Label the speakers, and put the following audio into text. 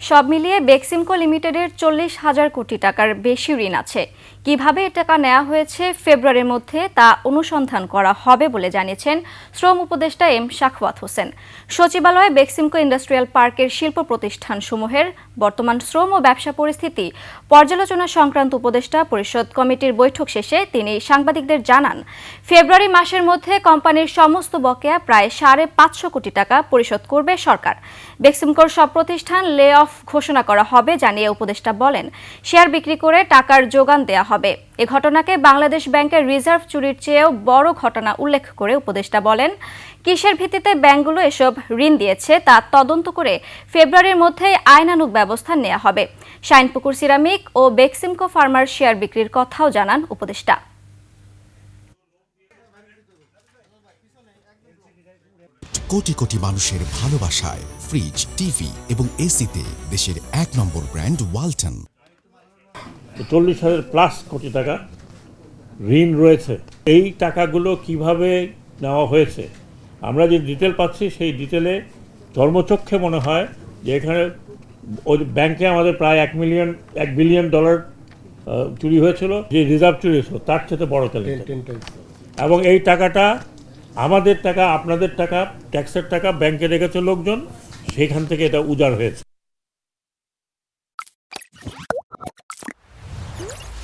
Speaker 1: সব মিলিয়ে বেক্সিমকো লিমিটেডের চল্লিশ হাজার কোটি টাকার বেশি ঋণ আছে। কীভাবে এ টাকা নেওয়া হয়েছে ফেব্রুয়ারির মধ্যে তা অনুসন্ধান করা হবে বলে জানিয়েছেন শ্রম উপদেষ্টা এম শাখওয়াত হোসেন। সচিবালয়ে বেক্সিমকো ইন্ডাস্ট্রিয়াল পার্কের শিল্প প্রতিষ্ঠানসমূহের বর্তমান শ্রম ও ব্যবসা পরিস্থিতি পর্যালোচনা সংক্রান্ত উপদেষ্টা পরিষদ কমিটির বৈঠক শেষে তিনি সাংবাদিকদের জানান, ফেব্রুয়ারি মাসের মধ্যে কোম্পানির সমস্ত বকেয়া প্রায় সাড়ে পাঁচশো কোটি টাকা পরিশোধ করবে সরকার। বেক্সিমকোর সব প্রতিষ্ঠান লে অফ ঘোষণা করা হবে জানিয়ে উপদেষ্টা বলেন, শেয়ার বিক্রি করে টাকার যোগান দেয়া হবে। এ ঘটনাকে বাংলাদেশ ব্যাংকের রিজার্ভ চুরির চেয়েও বড় ঘটনা উল্লেখ করে উপদেষ্টা বলেন। কিসের ভিত্তিতে ব্যাংকগুলো এসব ঋণ দিয়েছে তা তদন্ত করে ফেব্রুয়ারির মধ্যে আইনানুগ ব্যবস্থা নেওয়া হবে। শাইনপুকুর সিরামিক ও বেক্সিমকো ফার্মার শেয়ার বিক্রির কথাও জানান উপদেষ্টা।
Speaker 2: কোটি কোটি মানুষের ভালোবাসায় ফ্রিজ, টিভি এবং এসিতে দেশের এক নম্বর ব্র্যান্ড ওয়ালটন।
Speaker 3: চল্লিশ হাজার প্লাস কোটি টাকা ঋণ রয়েছে। এই টাকাগুলো কীভাবে নেওয়া হয়েছে? আমরা যে ডিটেল পাচ্ছি সেই ডিটেলে চর্মচক্ষে মনে হয় যে এখানে ওই ব্যাংকে আমাদের প্রায় এক মিলিয়ন এক বিলিয়ন ডলার চুরি হয়েছিল যে রিজার্ভ চুরি হয়েছিল তার চেয়ে বড় এবং এই টাকাটা আমাদের টাকা আপনাদের টাকা ট্যাক্সের টাকা ব্যাংকে রেখেছে লোকজন সেখান থেকে এটা উজাড় হয়েছে।